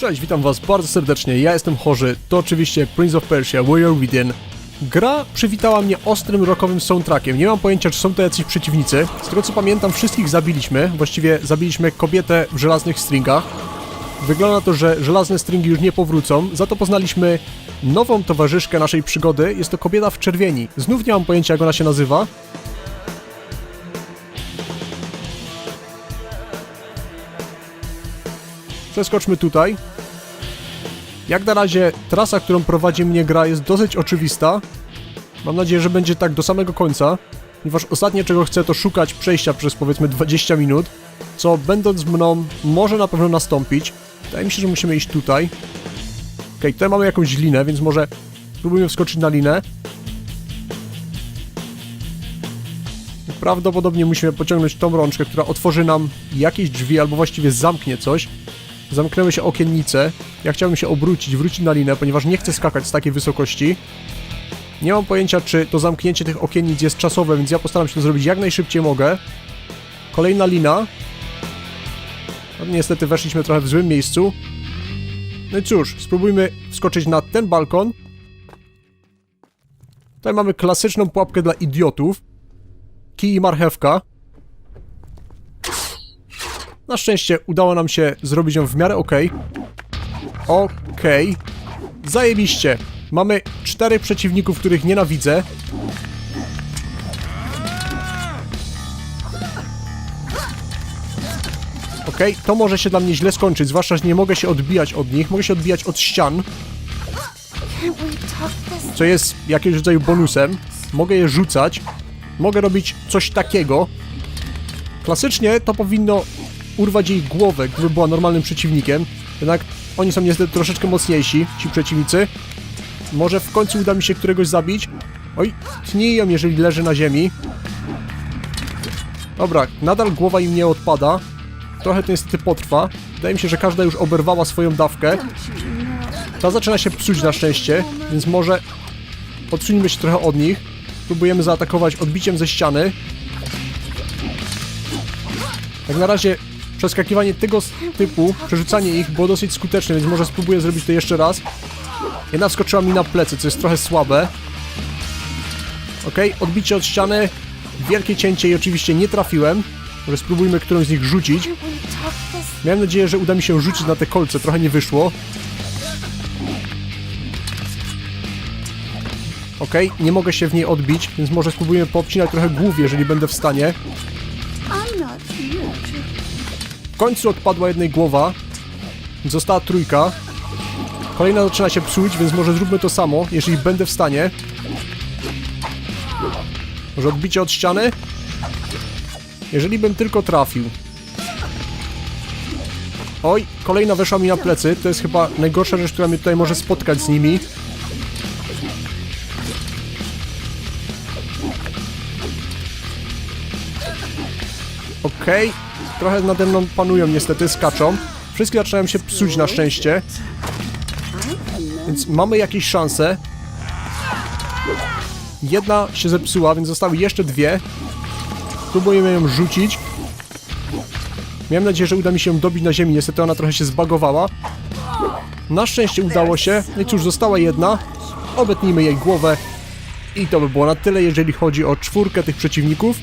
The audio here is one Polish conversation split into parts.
Cześć, witam was bardzo serdecznie, ja jestem Chorzy, to oczywiście Prince of Persia, Warrior Within. Gra przywitała mnie ostrym rockowym soundtrackiem, nie mam pojęcia czy są to jacyś przeciwnicy. Z tego co pamiętam wszystkich zabiliśmy, właściwie zabiliśmy kobietę w żelaznych stringach. Wygląda na to, że żelazne stringi już nie powrócą, za to poznaliśmy nową towarzyszkę naszej przygody, jest to kobieta w czerwieni. Znów nie mam pojęcia jak ona się nazywa. Przeskoczmy tutaj. Jak na razie trasa, którą prowadzi mnie gra jest dosyć oczywista. Mam nadzieję, że będzie tak do samego końca, ponieważ ostatnie czego chcę to szukać przejścia przez powiedzmy 20 minut, co będąc mną może na pewno nastąpić. Wydaje mi się, że musimy iść tutaj. Okej, tutaj mamy jakąś linę, więc może spróbujmy wskoczyć na linę. Prawdopodobnie musimy pociągnąć tą rączkę, która otworzy nam jakieś drzwi, albo właściwie zamknie coś. Zamknęły się okiennice. Ja chciałbym się obrócić, wrócić na linę, ponieważ nie chcę skakać z takiej wysokości. Nie mam pojęcia, czy to zamknięcie tych okiennic jest czasowe, więc ja postaram się to zrobić jak najszybciej mogę. Kolejna lina. No, niestety weszliśmy trochę w złym miejscu. No i cóż, spróbujmy wskoczyć na ten balkon. Tutaj mamy klasyczną pułapkę dla idiotów. Kij i marchewka. Na szczęście udało nam się zrobić ją w miarę ok. Okej. Zajebiście. Mamy czterech przeciwników, których nienawidzę. Okej, to może się dla mnie źle skończyć, zwłaszcza, że nie mogę się odbijać od nich. Mogę się odbijać od ścian, co jest jakimś rodzaju bonusem. Mogę je rzucać. Mogę robić coś takiego. Klasycznie to powinno urwać jej głowę, gdyby była normalnym przeciwnikiem. Jednak oni są niestety troszeczkę mocniejsi, ci przeciwnicy. Może w końcu uda mi się któregoś zabić. Oj, tnij ją, jeżeli leży na ziemi. Dobra, nadal głowa im nie odpada. Trochę to niestety potrwa. Wydaje mi się, że każda już oberwała swoją dawkę. Ta zaczyna się psuć na szczęście, więc może odsuńmy się trochę od nich. Próbujemy zaatakować odbiciem ze ściany. Jak na razie przeskakiwanie tego typu, przerzucanie ich było dosyć skuteczne, więc może spróbuję zrobić to jeszcze raz. Jedna wskoczyła mi na plecy, co jest trochę słabe. Ok, odbicie od ściany, wielkie cięcie i oczywiście nie trafiłem. Może spróbujmy którąś z nich rzucić. Miałem nadzieję, że uda mi się rzucić na te kolce, trochę nie wyszło. Okej, nie mogę się w niej odbić, więc może spróbujemy poobcinać trochę głów, jeżeli będę w stanie. Końcu odpadła jednej głowa. Została trójka. Kolejna zaczyna się psuć, więc może zróbmy to samo, jeżeli będę w stanie. Może odbicie od ściany? Jeżeli bym tylko trafił. Oj, kolejna weszła mi na plecy. To jest chyba najgorsza rzecz, która mnie tutaj może spotkać z nimi. Okej, trochę nade mną panują niestety, skaczą. Wszystkie zaczynają się psuć na szczęście. Więc mamy jakieś szanse. Jedna się zepsuła, więc zostały jeszcze dwie. Próbujemy ją rzucić. Miałem nadzieję, że uda mi się dobić na ziemi, niestety ona trochę się zbagowała. Na szczęście udało się. No i cóż, została jedna. Obetnijmy jej głowę. I to by było na tyle, jeżeli chodzi o czwórkę tych przeciwników.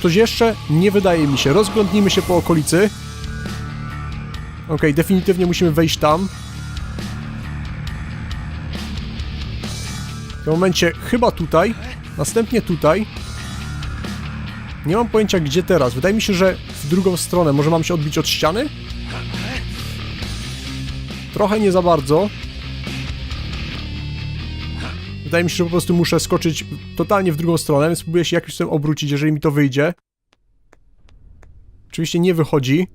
Ktoś jeszcze? Nie wydaje mi się. Rozglądnijmy się po okolicy. Okej, definitywnie musimy wejść tam. W tym momencie chyba tutaj. Następnie tutaj. Nie mam pojęcia gdzie teraz. Wydaje mi się, że w drugą stronę. Może mam się odbić od ściany? Trochę nie za bardzo. Wydaje mi się, że po prostu muszę skoczyć totalnie w drugą stronę, więc spróbuję się jakoś tym obrócić, jeżeli mi to wyjdzie. Oczywiście nie wychodzi.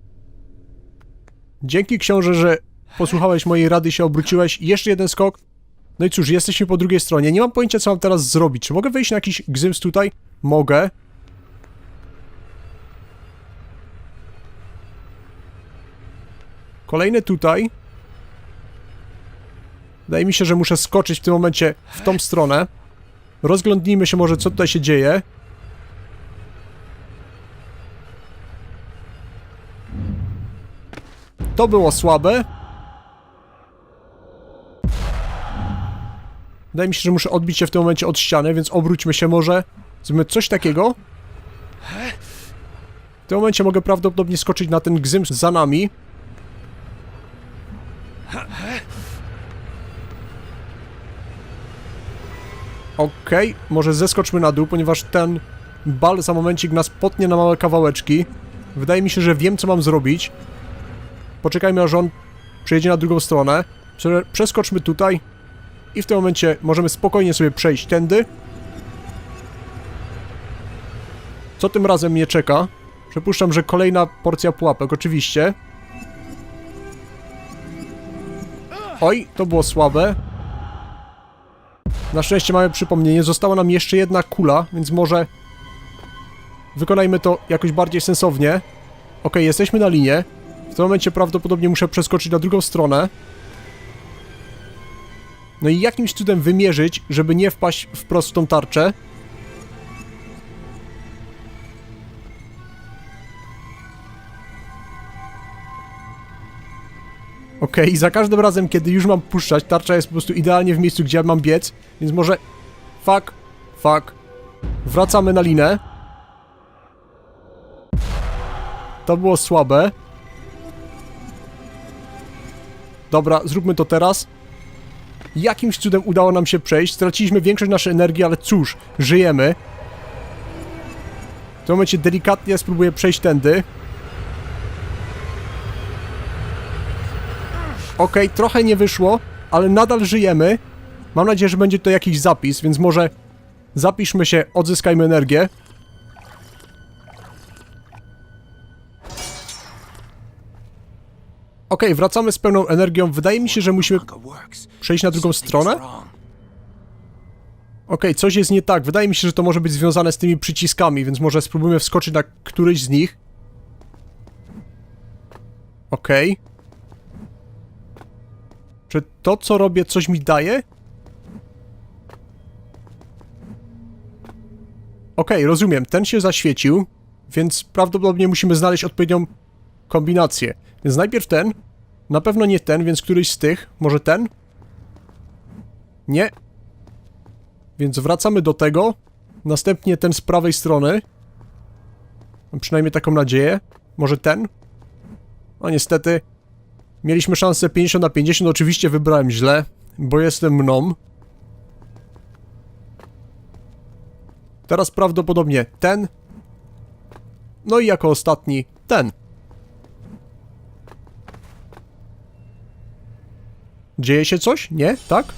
Dzięki książę, że posłuchałeś mojej rady się obróciłeś. Jeszcze jeden skok. No i cóż, jesteśmy po drugiej stronie. Nie mam pojęcia, co mam teraz zrobić. Czy mogę wejść na jakiś gzyms tutaj? Mogę. Kolejny tutaj. Wydaje mi się, że muszę skoczyć w tym momencie w tą stronę. Rozglądnijmy się może, co tutaj się dzieje. To było słabe. Wydaje mi się, że muszę odbić się w tym momencie od ściany, więc obróćmy się może. Zrobimy coś takiego. W tym momencie mogę prawdopodobnie skoczyć na ten gzym za nami. Okej, może zeskoczmy na dół, ponieważ ten bal za momencik nas potnie na małe kawałeczki. Wydaje mi się, że wiem, co mam zrobić. Poczekajmy, aż on przejedzie na drugą stronę. Prze- Przeskoczmy tutaj. I w tym momencie możemy spokojnie sobie przejść tędy. Co tym razem mnie czeka? Przypuszczam, że kolejna porcja pułapek, oczywiście. Oj, to było słabe. Na szczęście mamy przypomnienie. Została nam jeszcze jedna kula, więc może wykonajmy to jakoś bardziej sensownie. Ok, jesteśmy na linie. W tym momencie prawdopodobnie muszę przeskoczyć na drugą stronę. No i jakimś cudem wymierzyć, żeby nie wpaść wprost w tą tarczę. Okej, i za każdym razem, kiedy już mam puszczać, tarcza jest po prostu idealnie w miejscu, gdzie mam biec, więc może... Fuck, fuck. Wracamy na linę. To było słabe. Dobra, zróbmy to teraz. Jakimś cudem udało nam się przejść. Straciliśmy większość naszej energii, ale cóż, żyjemy. W tym momencie delikatnie spróbuję przejść tędy. Okej, trochę nie wyszło, ale nadal żyjemy. Mam nadzieję, że będzie to jakiś zapis, więc może zapiszmy się, odzyskajmy energię. Okej, wracamy z pełną energią. Wydaje mi się, że musimy przejść na drugą stronę. Okej, coś jest nie tak. Wydaje mi się, że to może być związane z tymi przyciskami, więc może spróbujmy wskoczyć na któryś z nich. Okej. Czy to, co robię, coś mi daje? Okej, rozumiem. Ten się zaświecił, więc prawdopodobnie musimy znaleźć odpowiednią kombinację. Więc najpierw ten. Na pewno nie ten, więc któryś z tych. Może ten? Nie. Więc wracamy do tego. Następnie ten z prawej strony. Mam przynajmniej taką nadzieję. Może ten? No niestety. Mieliśmy szansę 50 na 50. Oczywiście wybrałem źle, bo jestem mną. Teraz prawdopodobnie ten. No i jako ostatni ten. Dzieje się coś? Nie? Tak?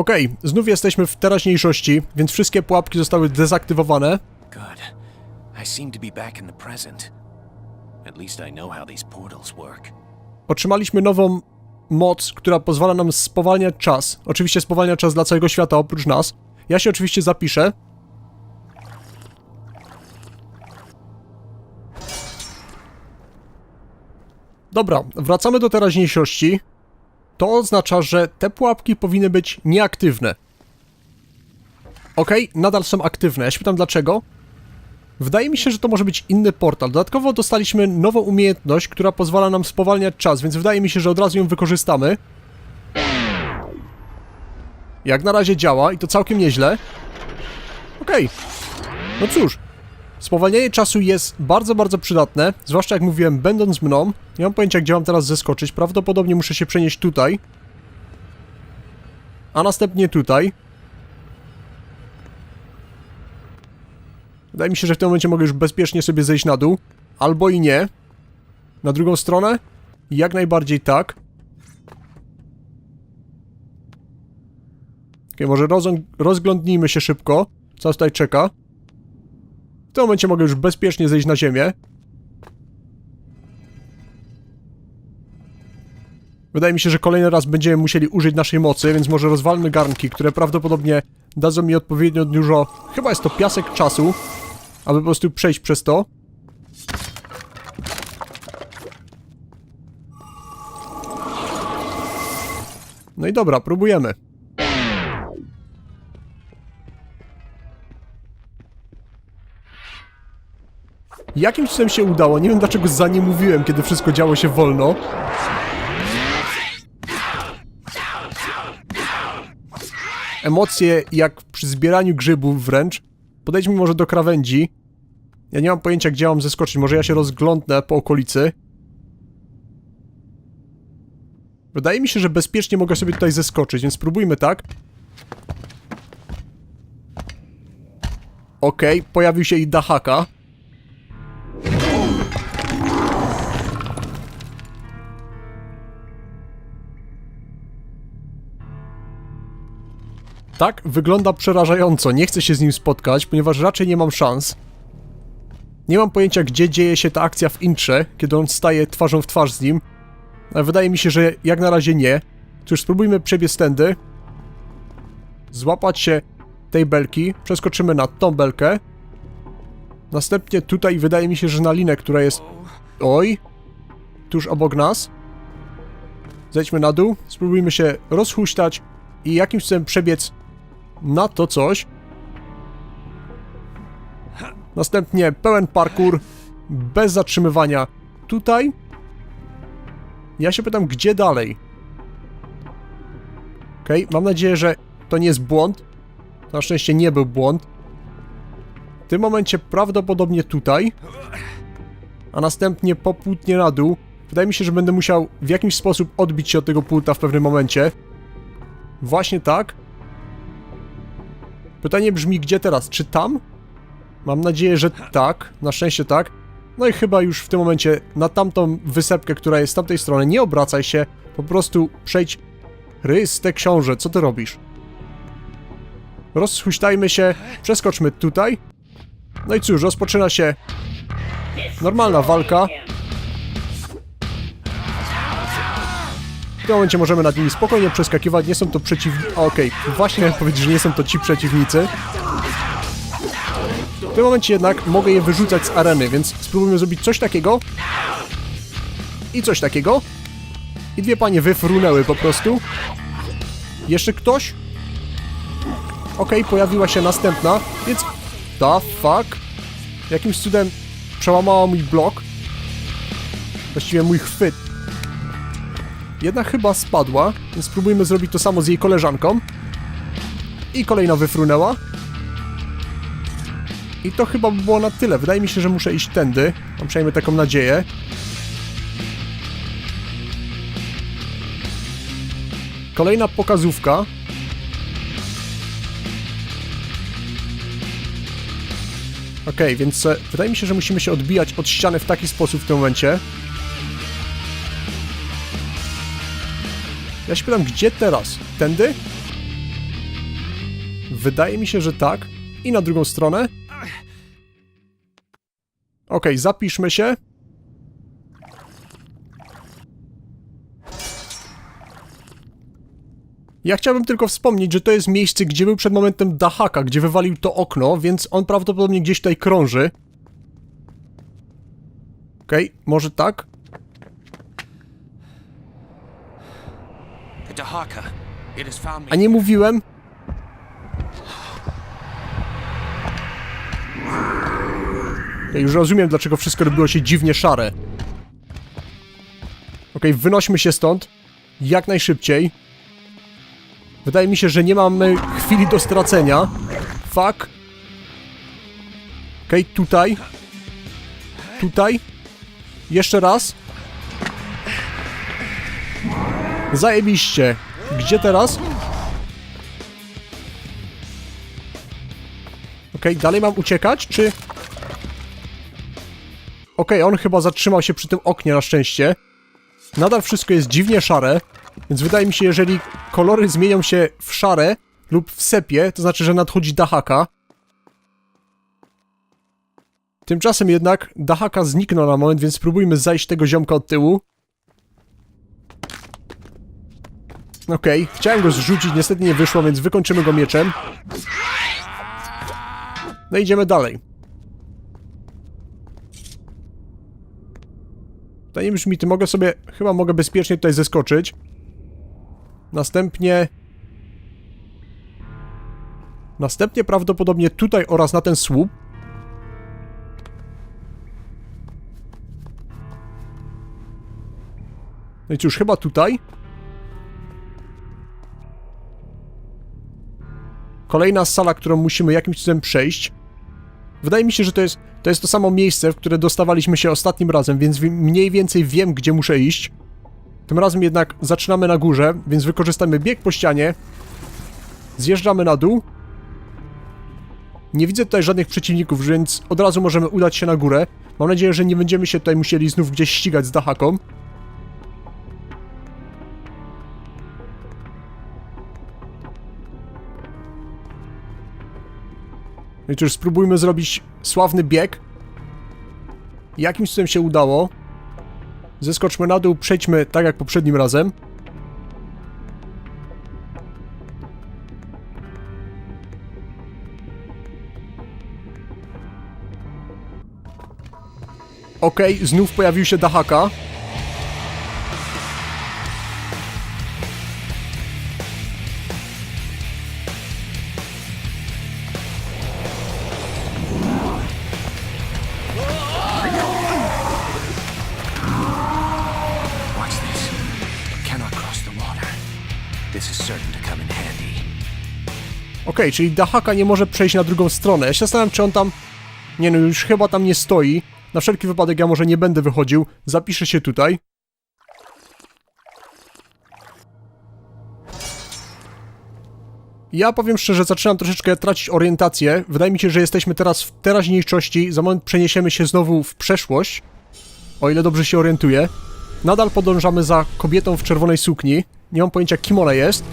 Okej, znów jesteśmy w teraźniejszości, więc wszystkie pułapki zostały dezaktywowane. Good. I seem to be back in the present. At least I know how these portals work. Otrzymaliśmy nową moc, która pozwala nam spowalniać czas. Oczywiście spowalnia czas dla całego świata, oprócz nas. Ja się oczywiście zapiszę. Dobra, wracamy do teraźniejszości. To oznacza, że te pułapki powinny być nieaktywne. Okej, nadal są aktywne. Ja się pytam dlaczego. Wydaje mi się, że to może być inny portal. Dodatkowo dostaliśmy nową umiejętność, która pozwala nam spowalniać czas, więc wydaje mi się, że od razu ją wykorzystamy. Jak na razie działa i to całkiem nieźle. Okej. No cóż. Spowalnianie czasu jest bardzo, bardzo przydatne, zwłaszcza jak mówiłem, będąc mną. Nie mam pojęcia, gdzie mam teraz zeskoczyć. Prawdopodobnie muszę się przenieść tutaj. A następnie tutaj. Wydaje mi się, że w tym momencie mogę już bezpiecznie sobie zejść na dół. Albo i nie. Na drugą stronę? Jak najbardziej tak. Ok, może rozglądnijmy się szybko. Co tutaj czeka? W tym momencie mogę już bezpiecznie zejść na ziemię. Wydaje mi się, że kolejny raz będziemy musieli użyć naszej mocy, więc może rozwalmy garnki, które prawdopodobnie dadzą mi odpowiednio dużo... Chyba jest to piasek czasu. aby po prostu przejść przez to. No i dobra, próbujemy. Jakimś cudem się udało, nie wiem dlaczego za nie mówiłem, kiedy wszystko działo się wolno. Emocje jak przy zbieraniu grzybów wręcz. Podejdźmy może do krawędzi. Ja nie mam pojęcia, gdzie mam zeskoczyć. Może ja się rozglądnę po okolicy. Wydaje mi się, że bezpiecznie mogę sobie tutaj zeskoczyć, więc spróbujmy tak. Okej, pojawił się i dahaka. Tak, wygląda przerażająco. Nie chcę się z nim spotkać, ponieważ raczej nie mam szans. Nie mam pojęcia, gdzie dzieje się ta akcja w intrze, kiedy on staje twarzą w twarz z nim. Ale wydaje mi się, że jak na razie nie. Cóż, spróbujmy przebiec tędy. Złapać się tej belki. Przeskoczymy na tą belkę. Następnie tutaj wydaje mi się, że na linę, która jest... Oj! Tuż obok nas. Zejdźmy na dół. Spróbujmy się rozhuśtać i jakimś cudem przebiec na to coś. Następnie pełen parkour, bez zatrzymywania tutaj. Ja się pytam, gdzie dalej? Okej, mam nadzieję, że to nie jest błąd. Na szczęście nie był błąd. W tym momencie prawdopodobnie tutaj. A następnie popłótnie na dół. Wydaje mi się, że będę musiał w jakiś sposób odbić się od tego pulta w pewnym momencie. Właśnie tak. Pytanie brzmi, gdzie teraz? Czy tam? Mam nadzieję, że tak. Na szczęście tak. No i chyba już w tym momencie na tamtą wysepkę, która jest z tamtej strony. Nie obracaj się. Po prostu przejdź. Rys, te książę, co ty robisz? Rozhuśtajmy się. Przeskoczmy tutaj. No i cóż, rozpoczyna się normalna walka. Tym momencie możemy nad nimi spokojnie przeskakiwać, nie są to przeciwnicy... Okej, właśnie miałem powiedzieć, że nie są to ci przeciwnicy. W tym momencie jednak mogę je wyrzucać z areny, więc spróbujmy zrobić coś takiego. I coś takiego. I dwie panie wyfrunęły po prostu. Jeszcze ktoś? Okej, pojawiła się następna, więc... The fuck? Jakimś cudem przełamała mój blok. Właściwie mój chwyt. Jedna chyba spadła, więc spróbujmy zrobić to samo z jej koleżanką. I kolejna wyfrunęła. I to chyba by było na tyle. Wydaje mi się, że muszę iść tędy. Mam przynajmniej taką nadzieję. Kolejna pokazówka. Okej, więc e, wydaje mi się, że musimy się odbijać od ściany w taki sposób w tym momencie. Ja się pytam, gdzie teraz? Tędy? Wydaje mi się, że tak. I na drugą stronę. Okej, zapiszmy się. Ja chciałbym tylko wspomnieć, że to jest miejsce, gdzie był przed momentem Dahaka, gdzie wywalił to okno, więc on prawdopodobnie gdzieś tutaj krąży. Okej, może tak? A nie mówiłem? Ja już rozumiem, dlaczego wszystko robiło się dziwnie szare. Okej, wynośmy się stąd. Jak najszybciej. Wydaje mi się, że nie mamy chwili do stracenia. Fuck. Okej, tutaj. Tutaj. Jeszcze raz. Zajebiście. Gdzie teraz? Okej, dalej mam uciekać, czy... Okej, on chyba zatrzymał się przy tym oknie na szczęście. Nadal wszystko jest dziwnie szare, więc wydaje mi się, jeżeli kolory zmienią się w szare lub w sepie, to znaczy, że nadchodzi Dahaka. Tymczasem jednak Dahaka zniknął na moment, więc spróbujmy zajść tego ziomka od tyłu. Okej, okay. chciałem go zrzucić, niestety nie wyszło, więc wykończymy go mieczem. No idziemy dalej. Pytanie brzmi, ty mogę sobie... Chyba mogę bezpiecznie tutaj zeskoczyć. Następnie... Następnie prawdopodobnie tutaj oraz na ten słup. No i cóż, chyba tutaj. Kolejna sala, którą musimy jakimś cudem przejść. Wydaje mi się, że to jest, to jest to samo miejsce, w które dostawaliśmy się ostatnim razem, więc wi- mniej więcej wiem, gdzie muszę iść. Tym razem jednak zaczynamy na górze, więc wykorzystamy bieg po ścianie. Zjeżdżamy na dół. Nie widzę tutaj żadnych przeciwników, więc od razu możemy udać się na górę. Mam nadzieję, że nie będziemy się tutaj musieli znów gdzieś ścigać z dachaką. No i cóż, spróbujmy zrobić sławny bieg. Jakimś cudem się udało. Zeskoczmy na dół, przejdźmy tak jak poprzednim razem. Okej, znów pojawił się Dahaka. Czyli Dahaka nie może przejść na drugą stronę. Ja się zastanawiam, czy on tam... Nie no, już chyba tam nie stoi. Na wszelki wypadek ja może nie będę wychodził. Zapiszę się tutaj. Ja powiem szczerze, zaczynam troszeczkę tracić orientację. Wydaje mi się, że jesteśmy teraz w teraźniejszości. Za moment przeniesiemy się znowu w przeszłość. O ile dobrze się orientuję. Nadal podążamy za kobietą w czerwonej sukni. Nie mam pojęcia, kim ona jest.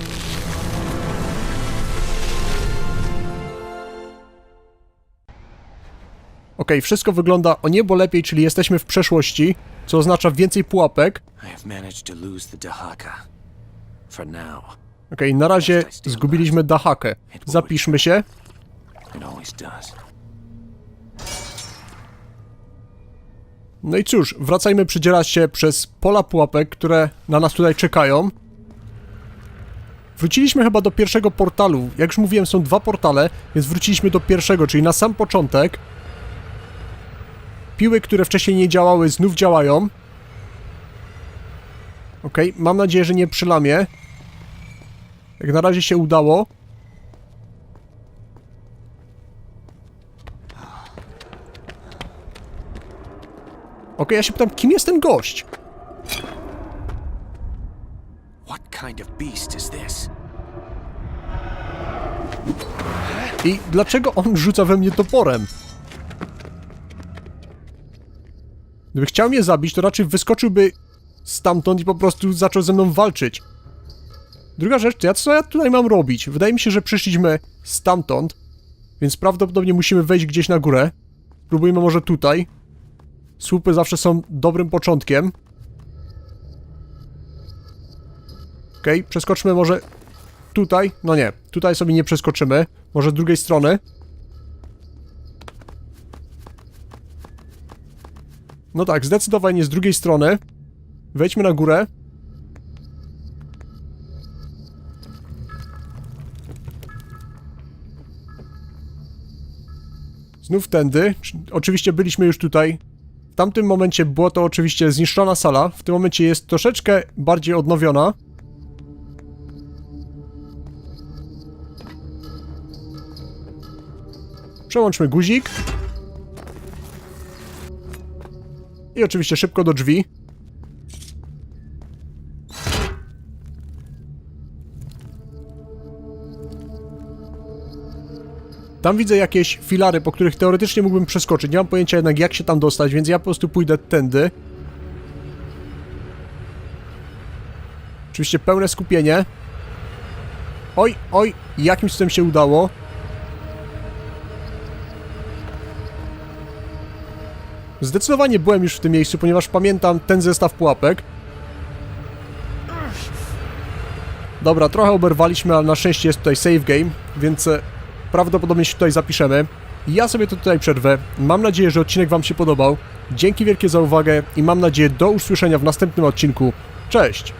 Okej, wszystko wygląda o niebo lepiej, czyli jesteśmy w przeszłości, co oznacza więcej pułapek. Okej, na razie zgubiliśmy Dahakę. Zapiszmy się. No i cóż, wracajmy przedzierać się przez pola pułapek, które na nas tutaj czekają. Wróciliśmy chyba do pierwszego portalu. Jak już mówiłem, są dwa portale, więc wróciliśmy do pierwszego, czyli na sam początek. Piły, które wcześniej nie działały, znów działają. Okej, mam nadzieję, że nie przylamię. Jak na razie się udało. Okej, ja się pytam, kim jest ten gość? I dlaczego on rzuca we mnie toporem? Gdyby chciał mnie zabić, to raczej wyskoczyłby stamtąd i po prostu zaczął ze mną walczyć. Druga rzecz, to ja co ja tutaj mam robić? Wydaje mi się, że przyszliśmy stamtąd, więc prawdopodobnie musimy wejść gdzieś na górę. Spróbujmy może tutaj. Słupy zawsze są dobrym początkiem. Okej, przeskoczmy może tutaj. No nie, tutaj sobie nie przeskoczymy. Może z drugiej strony. No tak, zdecydowanie z drugiej strony. Wejdźmy na górę. Znów tędy. Czy- Oczywiście byliśmy już tutaj. W tamtym momencie była to oczywiście zniszczona sala. W tym momencie jest troszeczkę bardziej odnowiona. Przełączmy guzik. I oczywiście szybko do drzwi. Tam widzę jakieś filary, po których teoretycznie mógłbym przeskoczyć. Nie mam pojęcia jednak jak się tam dostać, więc ja po prostu pójdę tędy. Oczywiście pełne skupienie. Oj, oj, jakimś cudem się udało. Zdecydowanie byłem już w tym miejscu, ponieważ pamiętam ten zestaw pułapek. Dobra, trochę oberwaliśmy, ale na szczęście jest tutaj save game, więc e, prawdopodobnie się tutaj zapiszemy. Ja sobie to tutaj przerwę. Mam nadzieję, że odcinek Wam się podobał. Dzięki wielkie za uwagę i mam nadzieję do usłyszenia w następnym odcinku. Cześć!